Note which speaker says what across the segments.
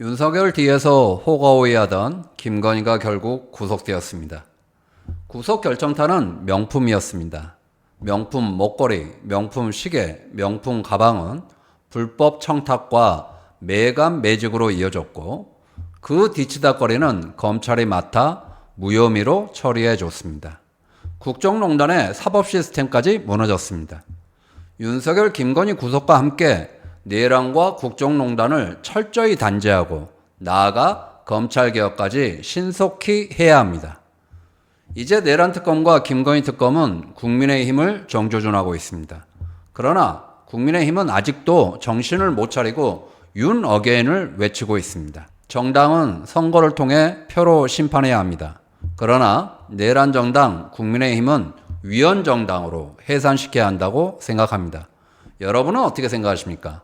Speaker 1: 윤석열 뒤에서 호가호위하던 김건희가 결국 구속되었습니다. 구속 결정타는 명품이었습니다. 명품 목걸이, 명품 시계, 명품 가방은 불법 청탁과 매감 매직으로 이어졌고 그 뒤치다거리는 검찰이 맡아 무혐의로 처리해 줬습니다. 국정농단의 사법 시스템까지 무너졌습니다. 윤석열 김건희 구속과 함께 내란과 국정농단을 철저히 단죄하고 나아가 검찰 개혁까지 신속히 해야 합니다. 이제 내란 특검과 김건희 특검은 국민의힘을 정조준하고 있습니다. 그러나 국민의힘은 아직도 정신을 못 차리고 윤 어게인을 외치고 있습니다. 정당은 선거를 통해 표로 심판해야 합니다. 그러나 내란 정당 국민의힘은 위헌 정당으로 해산시켜야 한다고 생각합니다. 여러분은 어떻게 생각하십니까?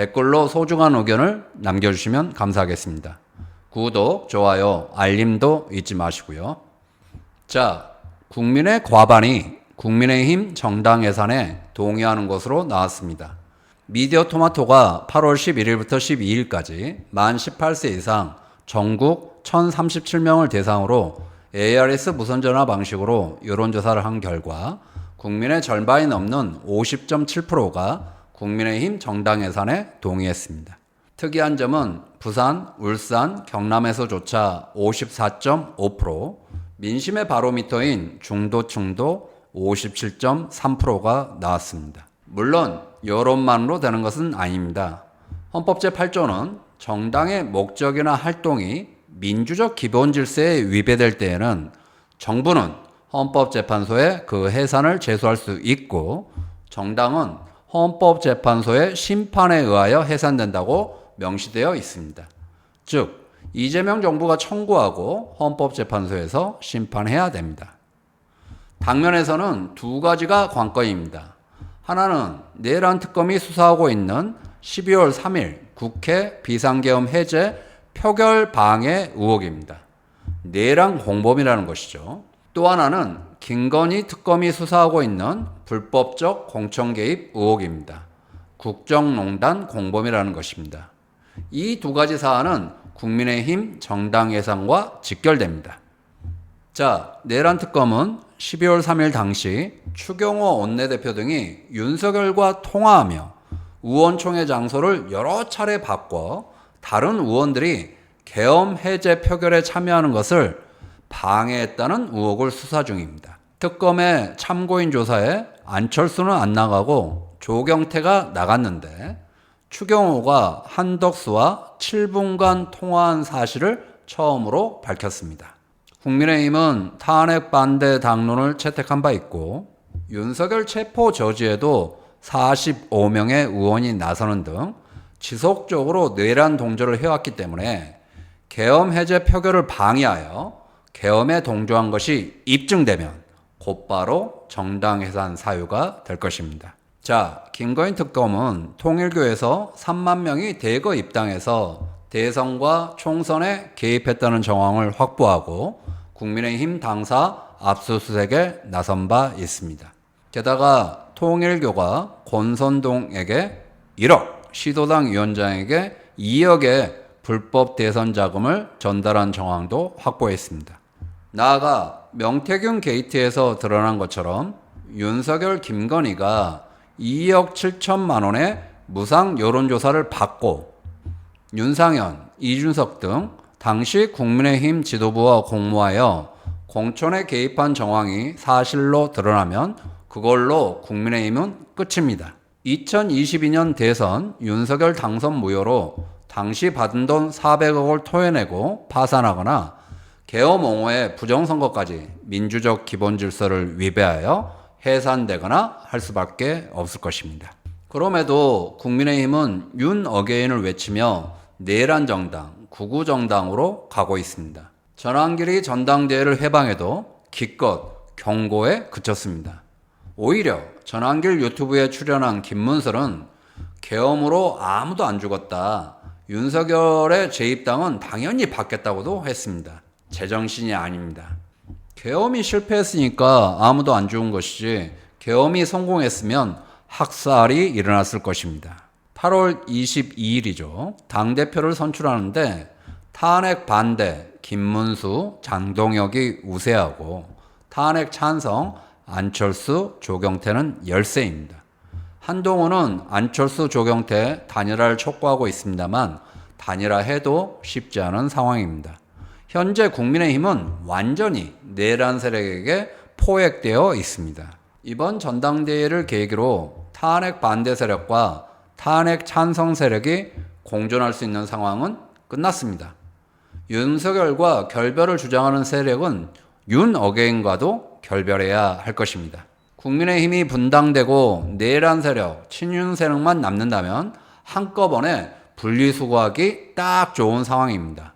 Speaker 1: 댓글로 소중한 의견을 남겨주시면 감사하겠습니다. 구독, 좋아요, 알림도 잊지 마시고요. 자, 국민의 과반이 국민의힘 정당 예산에 동의하는 것으로 나왔습니다. 미디어 토마토가 8월 11일부터 12일까지 만 18세 이상 전국 1037명을 대상으로 ARS 무선전화 방식으로 여론조사를 한 결과 국민의 절반이 넘는 50.7%가 국민의힘 정당 예산에 동의했습니다. 특이한 점은 부산, 울산, 경남에서조차 54.5%, 민심의 바로미터인 중도층도 57.3%가 나왔습니다. 물론 여론만으로 되는 것은 아닙니다. 헌법 제8조는 정당의 목적이나 활동이 민주적 기본 질서에 위배될 때에는 정부는 헌법재판소에 그 해산을 제소할 수 있고 정당은 헌법재판소의 심판에 의하여 해산된다고 명시되어 있습니다. 즉, 이재명 정부가 청구하고 헌법재판소에서 심판해야 됩니다. 당면에서는 두 가지가 관건입니다. 하나는 내란 특검이 수사하고 있는 12월 3일 국회 비상계엄 해제 표결 방해 의혹입니다. 내란 공범이라는 것이죠. 또 하나는 김건희 특검이 수사하고 있는 불법적 공천 개입 의혹입니다. 국정농단 공범이라는 것입니다. 이 두 가지 사안은 국민의힘 정당 예상과 직결됩니다. 자, 내란 특검은 12월 3일 당시 추경호 원내대표 등이 윤석열과 통화하며 의원총회 장소를 여러 차례 바꿔 다른 의원들이 계엄 해제 표결에 참여하는 것을 방해했다는 의혹을 수사 중입니다. 특검의 참고인 조사에 안철수는 안 나가고 조경태가 나갔는데 추경호가 한덕수와 7분간 통화한 사실을 처음으로 밝혔습니다. 국민의힘은 탄핵 반대 당론을 채택한 바 있고 윤석열 체포 저지에도 45명의 의원이 나서는 등 지속적으로 내란 동조를 해왔기 때문에 계엄 해제 표결을 방해하여 계엄에 동조한 것이 입증되면 곧바로 정당 해산 사유가 될 것입니다. 자, 김건희 특검은 통일교에서 3만 명이 대거 입당해서 대선과 총선에 개입했다는 정황을 확보하고 국민의힘 당사 압수수색에 나선 바 있습니다. 게다가 통일교가 권선동에게 1억, 시도당 위원장에게 2억의 불법 대선 자금을 전달한 정황도 확보했습니다. 나아가 명태균 게이트에서 드러난 것처럼 윤석열 김건희가 2억 7천만 원의 무상 여론조사를 받고 윤상현, 이준석 등 당시 국민의힘 지도부와 공모하여 공천에 개입한 정황이 사실로 드러나면 그걸로 국민의힘은 끝입니다. 2022년 대선 윤석열 당선 무효로 당시 받은 돈 400억을 토해내고 파산하거나 계엄 옹호의 부정선거까지 민주적 기본 질서를 위배하여 해산되거나 할 수밖에 없을 것입니다. 그럼에도 국민의힘은 윤 어게인을 외치며 내란 정당, 구구 정당으로 가고 있습니다. 전환길이 전당대회를 해방해도 기껏 경고에 그쳤습니다. 오히려 전환길 유튜브에 출연한 김문설은 계엄으로 아무도 안 죽었다. 윤석열의 재입당은 당연히 받겠다고도 했습니다. 제정신이 아닙니다. 계엄이 실패했으니까 아무도 안 죽은 것이지 계엄이 성공했으면 학살이 일어났을 것입니다. 8월 22일이죠. 당대표를 선출하는데 탄핵 반대 김문수, 장동혁이 우세하고 탄핵 찬성 안철수, 조경태는 열세입니다. 한동훈은 안철수, 조경태 단일화를 촉구하고 있습니다만 단일화해도 쉽지 않은 상황입니다. 현재 국민의힘은 완전히 내란 세력에게 포획되어 있습니다. 이번 전당대회를 계기로 탄핵 반대 세력과 탄핵 찬성 세력이 공존할 수 있는 상황은 끝났습니다. 윤석열과 결별을 주장하는 세력은 윤 어게인과도 결별해야 할 것입니다. 국민의힘이 분당되고 내란 세력, 친윤 세력만 남는다면 한꺼번에 분리수거하기 딱 좋은 상황입니다.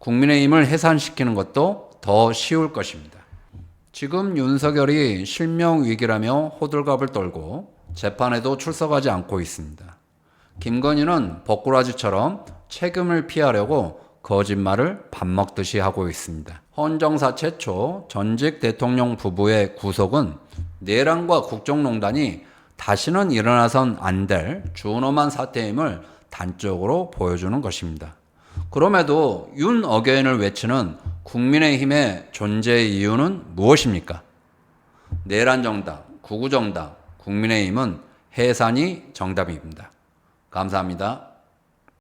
Speaker 1: 국민의힘을 해산시키는 것도 더 쉬울 것입니다. 지금 윤석열이 실명 위기라며 호들갑을 떨고 재판에도 출석하지 않고 있습니다. 김건희는 버꾸라지처럼 책임을 피하려고 거짓말을 밥 먹듯이 하고 있습니다. 헌정사 최초 전직 대통령 부부의 구속은 내란과 국정농단이 다시는 일어나선 안 될 준엄한 사태임을 단적으로 보여주는 것입니다. 그럼에도 윤 어게인을 외치는 국민의힘의 존재 이유는 무엇입니까? 내란 정당, 구구 정당, 국민의힘은 해산이 정답입니다. 감사합니다.